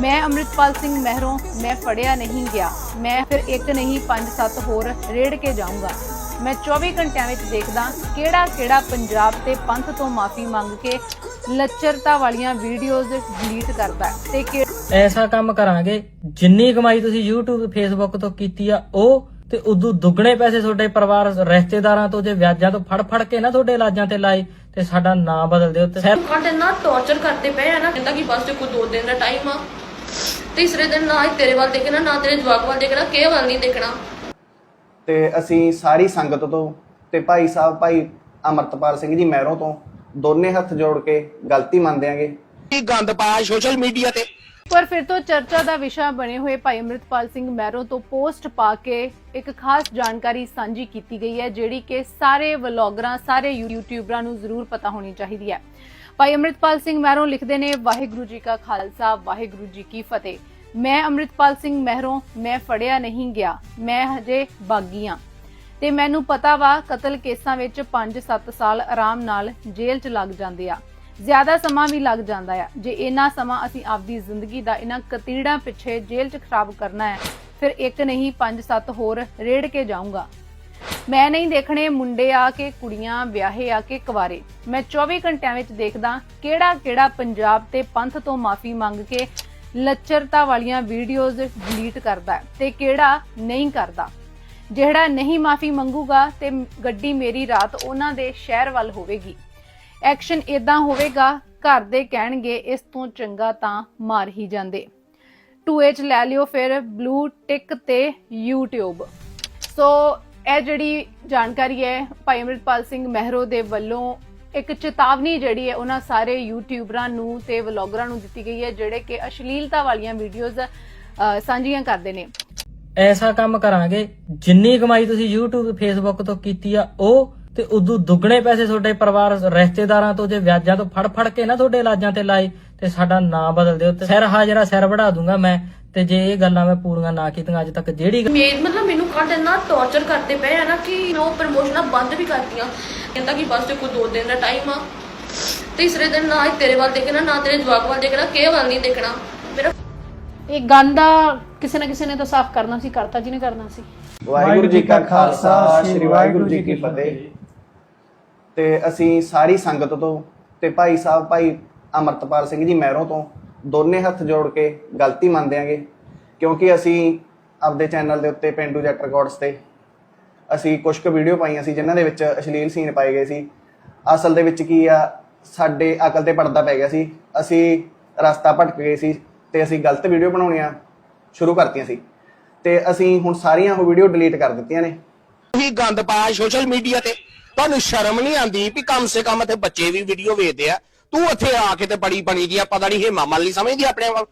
ਮੈਂ ਅੰਮ੍ਰਿਤਪਾਲ ਸਿੰਘ ਮਹਿਰੋਂ ਮੈਂ ਫੜਿਆ ਨਹੀਂ ਗਿਆ। ਮੈਂ ਫਿਰ ਇੱਕ ਨਹੀਂ ਪੰਜ ਸੱਤ ਹੋਰ ਰੇੜ ਕੇ ਜਾਊਂਗਾ। ਮੈਂ 24 ਘੰਟਿਆਂ ਵਿੱਚ ਦੇਖਦਾ ਕਿਹੜਾ ਕਿਹੜਾ ਪੰਜਾਬ ਤੇ ਪੰਥ ਤੋਂ ਮਾਫੀ ਮੰਗ ਕੇ ਲੱਚਰਤਾ ਵਾਲੀਆਂ ਵੀਡੀਓਜ਼ ਡਿਲੀਟ ਕਰਦਾ ਤੇ ਕਿ ਐਸਾ ਕੰਮ ਕਰਾਂਗੇ ਜਿੰਨੀ ਕਮਾਈ ਤੁਸੀਂ YouTube Facebook ਤੋਂ ਕੀਤੀ ਆ ਉਹ ਤੇ ਉਦੋਂ ਦੁੱਗਣੇ ਪੈਸੇ ਤੁਹਾਡੇ ਪਰਿਵਾਰ ਰਿਸ਼ਤੇਦਾਰਾਂ ਤੋਂ ਜੇ ਵਿਆਜਾਂ ਤੋਂ ਫੜ ਫੜ ਕੇ ਨਾ ਤੁਹਾਡੇ ਇਲਾਜਾਂ ਤੇ ਲਾਏ ਤੇ ਸਾਡਾ ਨਾਂ ਬਦਲ ਦਿਓ ਤੇ ਸਿਰ ਨਾ ਟੌਰਚਰ ਕਰਦੇ ਪਏ ਆ ਨਾ ਕਹਿੰਦਾ ਕਿ ਬਸ ਤੇ ਕੋਈ ਦੋ ਦਿਨ ਦਾ ਟਾਈਮ ਆ। ਤੀਸਰੇ ਦਿਨ ਨਾ ਹੀ ਤੇਰੇ ਵੱਲ ਦੇਖਣਾ ਨਾ ਤੇਰੇ ਜਵਾਕ ਵੱਲ ਦੇਖਣਾ ਕਿਸੇ ਵੱਲ ਨਹੀਂ ਦੇਖਣਾ। ਤੇ ਅਸੀਂ ਸਾਰੀ ਸੰਗਤ ਤੋਂ ਤੇ ਭਾਈ ਸਾਹਿਬ ਭਾਈ ਅਮਰਤਪਾਲ ਸਿੰਘ ਜੀ ਮਹਿਰੋਂ ਤੋਂ ਦੋਨੇ ਹੱਥ ਜੋੜ ਕੇ ਗਲਤੀ ਮੰਨਦੇ ਆਂਗੇ। ਕੀ ਗੰਦ ਪਾਇਆ ਸੋਸ਼ਲ ਮੀਡੀਆ ਤੇ? ਪਰ ਫਿਰ ਤੋਂ ਚਰਚਾ ਦਾ ਵਿਸ਼ਾ ਬਣੇ ਹੋਏ ਭਾਈ ਅੰਮ੍ਰਿਤਪਾਲ ਸਿੰਘ ਮਹਿਰੋਂ ਤੋਂ ਪੋਸਟ ਪਾ ਕੇ ਇੱਕ ਖਾਸ ਜਾਣਕਾਰੀ ਸਾਂਝੀ ਕੀਤੀ ਗਈ ਹੈ ਜਿਹੜੀ ਕਿ ਸਾਰੇ ਵਲੌਗਰਾਂ ਸਾਰੇ ਯੂਟਿਊਬਰਾਂ ਨੂੰ ਜ਼ਰੂਰ ਪਤਾ ਹੋਣੀ ਚਾਹੀਦੀ ਹੈ। ਭਾਈ ਅੰਮ੍ਰਿਤਪਾਲ ਸਿੰਘ ਮਹਿਰੋਂ ਲਿਖਦੇ ਨੇ, ਵਾਹਿਗੁਰੂ ਜੀ ਕਾ ਖਾਲਸਾ, ਵਾਹਿਗੁਰੂ ਜੀ ਕੀ ਫਤਿਹ। ਮੈਂ ਅੰਮ੍ਰਿਤਪਾਲ ਸਿੰਘ ਮਹਿਰੋਂ, ਮੈਂ ਫੜਿਆ ਨਹੀਂ ਗਿਆ, ਮੈਂ ਹਜੇ ਬਾਗੀ ਹਾਂ ਤੇ ਮੈਨੂੰ ਪਤਾ ਵਾ ਕਤਲ ਕੇਸਾਂ ਵਿੱਚ 5-7 ਸਾਲ ਆਰਾਮ ਨਾਲ ਜੇਲ੍ਹ 'ਚ ਲੱਗ ਜਾਂਦੇ ਆ। ਜ਼ਿਆਦਾ ਸਮਾਂ ਵੀ ਲੱਗ ਜਾਂਦਾ ਆ। ਜੇ ਇੰਨਾ ਸਮਾਂ ਅਸੀਂ ਆਪਦੀ ਜ਼ਿੰਦਗੀ ਦਾ ਇਹਨਾਂ ਕਤੀੜਾਂ ਪਿੱਛੇ ਜੇਲ੍ਹ 'ਚ ਖਰਾਬ ਕਰਨਾ ਹੈ, ਫਿਰ ਇੱਕ ਨਹੀਂ 5-7 ਹੋਰ ਰੇੜ ਕੇ ਜਾਊਂਗਾ। ਮੈਂ ਨਹੀਂ ਦੇਖਣੇ ਮੁੰਡੇ ਆ ਕੇ, ਕੁੜੀਆਂ, ਵਿਆਹੇ ਆ ਕੇ ਕੁਵਾਰੇ। ਮੈਂ 24 ਘੰਟਿਆਂ ਵਿੱਚ ਦੇਖਦਾ ਕਿਹੜਾ ਕਿਹੜਾ ਪੰਜਾਬ ਤੇ ਪੰਥ ਤੋਂ ਮਾਫੀ ਮੰਗ ਕੇ ਲੱਚਰਤਾ ਵਾਲੀਆਂ ਵੀਡੀਓਜ਼ ਡਿਲੀਟ ਕਰਦਾ ਤੇ ਕਿਹੜਾ ਨਹੀਂ ਕਰਦਾ। ਜਿਹੜਾ ਨਹੀਂ ਮਾਫੀ ਮੰਗੂਗਾ ਤੇ ਗੱਡੀ ਮੇਰੀ ਰਾਤ ਉਹਨਾਂ ਦੇ ਸ਼ਹਿਰ ਵੱਲ ਹੋਵੇਗੀ। ਐਕਸ਼ਨ ਇਦਾਂ ਹੋਵੇਗਾ, ਘਰ ਦੇ ਕਹਿਣਗੇ, ਇਸ ਤੋਂ ਚੰਗਾ ਤਾਂ ਮਾਰ ਹੀ ਜਾਂਦੇ। 2H ਚ ਲੈ ਲਿਓ ਫਿਰ ਬਲੂ ਟਿਕ ਤੇ YouTube ਸੋ ਇਹ ਜਿਹੜੀ ਜਾਣਕਾਰੀ ਹੈ ਭਾਈ ਅਮਰਿਤਪਾਲ ਸਿੰਘ ਮਹਿਰੋ ਦੇ ਵੱਲੋਂ ਇੱਕ ਚੇਤਾਵਨੀ ਜਿਹੜੀ ਹੈ ਉਹਨਾਂ ਸਾਰੇ ਯੂਟਿਊਬਰਾਂ ਨੂੰ ਤੇ ਵਲੌਗਰਾਂ ਨੂੰ ਦਿੱਤੀ ਗਈ ਹੈ, ਜਿਹੜੇ ਕਿ ਅਸ਼ਲੀਲਤਾ ਵਾਲੀਆਂ ਵੀਡੀਓਜ਼ ਸਾਂਝੀਆਂ ਕਰਦੇ ਨੇ। ਐਸਾ ਕੰਮ ਕਰਾਂਗੇ, ਜਿੰਨੀ ਕਮਾਈ ਤੁਸੀਂ YouTube, Facebook ਤੋਂ ਕੀਤੀ ਆ, ਉਹ ਤੇ ਉਦੋਂ ਦੁੱਗਣੇ ਪੈਸੇ ਤੁਹਾਡੇ ਪਰਿਵਾਰ, ਰਿਸ਼ਤੇਦਾਰਾਂ ਤੋਂ ਜੇ ਵਿਆਜਾਂ ਤੋਂ ਫੜ ਫੜ ਕੇ ਨਾ ਤੁਹਾਡੇ ਇਲਾਜਾਂ ਤੇ ਲਾਏ ਤੇ ਸਾਡਾ ਨਾਂ ਬਦਲ ਦਿਓ ਤੇ ਸਿਰ ਹਾਜ਼ਰਾ ਸਿਰ ਵੜਾ ਦੂੰਗਾ ਮੈਂ ਤੇ ਜੇ ਇਹ ਗੱਲਾਂ ਮੈਂ ਪੂਰੀਆਂ ਨਾ ਕੀਤੀਆਂ ਅੱਜ ਤੱਕ ਜਿਹੜੀ ਮੇ ਮਤਲਬ ਮੈਨੂੰ ਘੰਟੇ ਨਾ ਟੌਰਚਰ ਕਰਦੇ ਪਏ ਆ ਨਾ ਕਿ ਮੈਂ ਉਹ ਪ੍ਰਮੋਸ਼ਨਾਂ ਬੰਦ ਵੀ ਕਰਤੀਆਂ। ਕਹਿੰਦਾ ਕਿ ਬਸ ਤੇ ਕੋਈ ਦੋ ਦਿਨ ਦਾ ਟਾਈਮ ਆ। ਤੀਸਰੇ ਦਿਨ ਨਾ ਹੀ ਤੇਰੇ ਵੱਲ ਦੇਖਣਾ ਨਾ ਤੇਰੇ ਜਵਾਕ ਵੱਲ ਦੇਖਣਾ ਕਿਸੇ ਵੱਲ ਨਹੀਂ ਦੇਖਣਾ। ਮੇਰਾ ਇਹ ਗੰਦਾ ਕਿਸੇ ਨਾ ਕਿਸੇ ਨੇ ਤਾਂ ਸਾਫ਼ ਕਰਨਾ ਸੀ ਕਰਤਾ ਜਿਹਨੇ ਕਰਨਾ ਸੀ। ਵਾਹਿਗੁਰੂ ਜੀ ਕਾ ਖਾਲਸਾ ਸ੍ਰੀ ਵਾਹਿਗੁਰੂ ਜੀ ਕੀ ਫਤਿਹ। ਤੇ ਅਸੀਂ ਸਾਰੀ ਸੰਗਤ ਤੋਂ ਤੇ ਭਾਈ ਸਾਹਿਬ ਭਾਈ ਅਮਰਤਪਾਲ ਸਿੰਘ ਜੀ ਮਹਿਰੋਂ ਤੋਂ ਦੋਨੇ ਹੱਥ ਜੋੜ ਕੇ ਗਲਤੀ ਮੰਨਦੇ ਆਂਗੇ, ਕਿਉਂਕਿ ਅਸੀਂ ਆਪਦੇ ਚੈਨਲ ਦੇ ਉੱਤੇ ਪਿੰਡੂ ਜੱਟ ਰਿਕਾਰਡਸ ਤੇ ਅਸੀਂ ਕੁਝ ਕੁ ਵੀਡੀਓ ਪਾਈਆਂ ਸੀ ਜਿਨ੍ਹਾਂ ਦੇ ਵਿੱਚ ਅਸ਼ਲੀਲ ਸੀਨ ਪਾਏ ਗਏ ਸੀ। ਅਸਲ ਦੇ ਵਿੱਚ ਕੀ ਆ, ਸਾਡੇ ਅਕਲ ਤੇ ਪਰਦਾ ਪੈ ਗਿਆ ਸੀ। ਅਸੀਂ ਰਸਤਾ ਭਟਕ ਗਏ ਸੀ ਤੇ ਅਸੀਂ ਗਲਤ ਵੀਡੀਓ ਬਣਾਉਣੀਆਂ ਸ਼ੁਰੂ ਕਰਤੀਆਂ ਸੀ। ਤੇ ਅਸੀਂ ਹੁਣ ਸਾਰੀਆਂ ਉਹ ਵੀਡੀਓ ਡਿਲੀਟ ਕਰ ਦਿੱਤੀਆਂ ਨੇ। ਕੀ ਗੰਦ ਪਾਇਆ ਸੋਸ਼ਲ ਮੀਡੀਆ ਤੇ, ਤੁਹਾਨੂੰ ਸ਼ਰਮ ਨਹੀਂ ਆਉਂਦੀ ਵੀ ਕਮ ਸੇ ਕਮ ਇੱਥੇ ਬੱਚੇ ਵੀ ਵੀਡੀਓ ਵੇਖਦੇ ਆ। ਤੂੰ ਇੱਥੇ ਆ ਕੇ ਤੇ ਬੜੀ ਬਣੀ ਦੀ ਆ ਪਤਾ ਨਹੀਂ ਹੇਮਾ ਮਾਲ ਨਹੀਂ ਸਮਝਦੀ ਆਪਣੇ ਆਪ